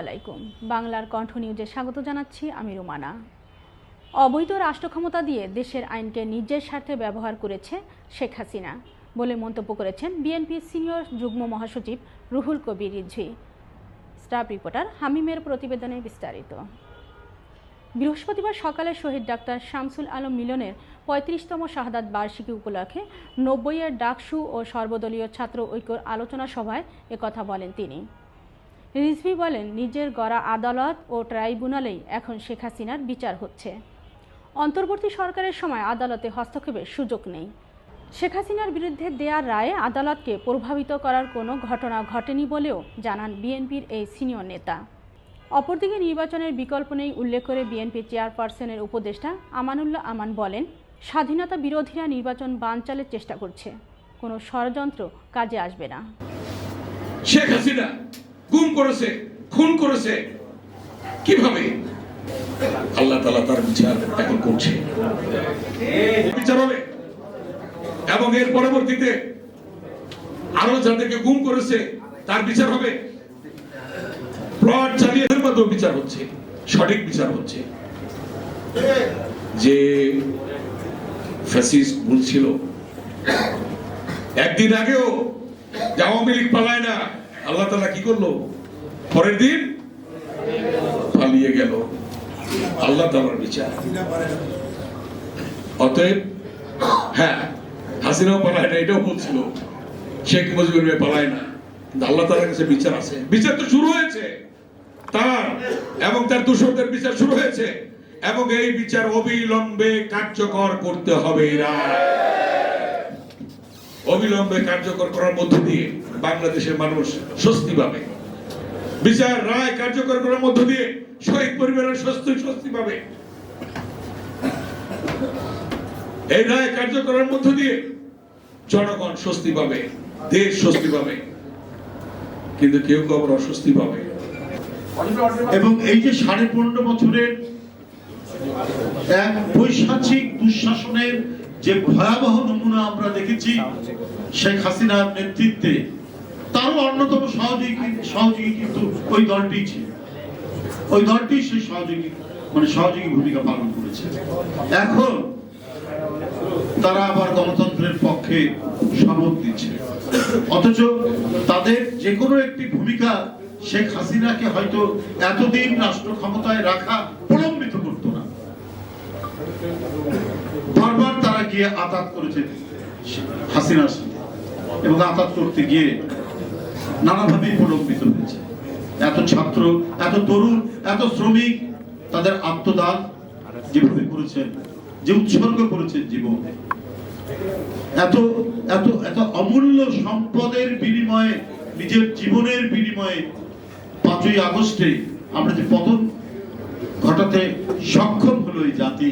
আলাইকুম। বাংলার কণ্ঠ নিউজে স্বাগত জানাচ্ছি আমি রুমানা। অবৈধ রাষ্ট্র ক্ষমতা দিয়ে দেশের আইনকে নিজের স্বার্থে ব্যবহার করেছে শেখ হাসিনা বলে মন্তব্য করেছেন বিএনপির সিনিয়র যুগ্ম মহাসচিব রুহুল কবির রিজভি। স্টাফ রিপোর্টার হামিমের প্রতিবেদনে বিস্তারিত। বৃহস্পতিবার সকালে শহীদ ডাক্তার শামসুল আলম মিলনের পঁয়ত্রিশতম শাহাদাত বার্ষিকী উপলক্ষে নব্বইয়ের ডাকসু ও সর্বদলীয় ছাত্র ঐক্যর আলোচনা সভায় একথা বলেন তিনি। রিজভি বলেন, নিজের গড়া আদালত ও ট্রাইব্যুনালেই এখন শেখ হাসিনার বিচার হচ্ছে। অন্তর্বর্তী সরকারের সময় আদালতে হস্তক্ষেপের সুযোগ নেই। শেখ হাসিনার বিরুদ্ধে দেয়া রায়ে আদালতকে প্রভাবিত করার কোনো ঘটনা ঘটেনি বলেও জানান বিএনপির এই সিনিয়র নেতা। অপরদিকে নির্বাচনের বিকল্প নেই উল্লেখ করে বিএনপি চেয়ারপারসনের উপদেষ্টা আমানুল্লাহ আমান বলেন, স্বাধীনতা বিরোধীরা নির্বাচন বানচালের চেষ্টা করছে। কোনো ষড়যন্ত্র কাজে আসবে না। শেখ হাসিনা গুম করেছে, খুন করেছে। কীভাবে? আল্লাহ তালা তার বিচার এখন করছে। বিচার হবে। এবং এর পরবর্তীতে আরও যাদেরকে গুম করেছে, তার বিচার হবে। প্লট চালিয়ে মাধ্যমে বিচার হচ্ছে, সঠিক বিচার হচ্ছে। যে ফ্যাসিস্ট ভুল ছিল, একদিন আগেও যে আওয়ামী লীগ পালায় না আল্লাহ তালা কি করল? পরের দিন পালিয়ে গেল। আল্লাহ তালার বিচার। অতএব হ্যাঁ হাসিনাও পালায় না, এটাও বলছিল শেখ মুজিবুর রহমান পালায় না। আল্লাহ তালার কাছে বিচার আছে। বিচার তো শুরু হয়েছে। তার এবং তার দূষকদের বিচার শুরু হয়েছে। এবং এই বিচার অবিলম্বে কার্যকর করতে হবে না অবিলম্বে কার্যকর করার মধ্য দিয়ে বাংলাদেশের মানুষ স্বস্তি পাবে। বিচার, রায় কার্যকর করার মধ্য দিয়ে শহীদ পরিবারের স্বস্তি স্বস্তি পাবে। এই রায় কার্যকরের মধ্য দিয়ে জনগণ স্বস্তি পাবে, দেশ স্বস্তি পাবে। কিন্তু কেউ কেউ আবার অস্বস্তি পাবে। এবং এই যে সাড়ে পনেরো বছরের এক বৈশাচিক দুঃশাসনের যে ভয়াবহ নমুনা আমরা দেখেছি, শেখ হাসিনার নেতৃত্বে, তারও অন্যতম সহযোগী সহযোগী কিন্তু ওই দলটি ছিল। ওই দলটি সেই সহযোগী মানে সহযোগী ভূমিকা পালন করেছে। এখন তারা আবার গণতন্ত্রের পক্ষে শপথ দিচ্ছে অথচ তাদের যে কোনো একটি ভূমিকা শেখ হাসিনাকে হয়তো এতদিন রাষ্ট্র ক্ষমতায় রাখা গিয়ে আঘাত করেছে হাসিনার সাথে এবং আঘাত করতে গিয়ে নানাভাবেই প্রলম্বিত হয়েছে। এত ছাত্র, এত তরুণ, এত শ্রমিক তাদের আত্মদান যেভাবে করেছেন, যে উৎসর্গ করেছেন জীবন। এত এত এত অমূল্য সম্পদের বিনিময়ে, নিজের জীবনের বিনিময়ে পাঁচই আগস্টে আমরা যে পতন ঘটাতে সক্ষম হলো এই জাতি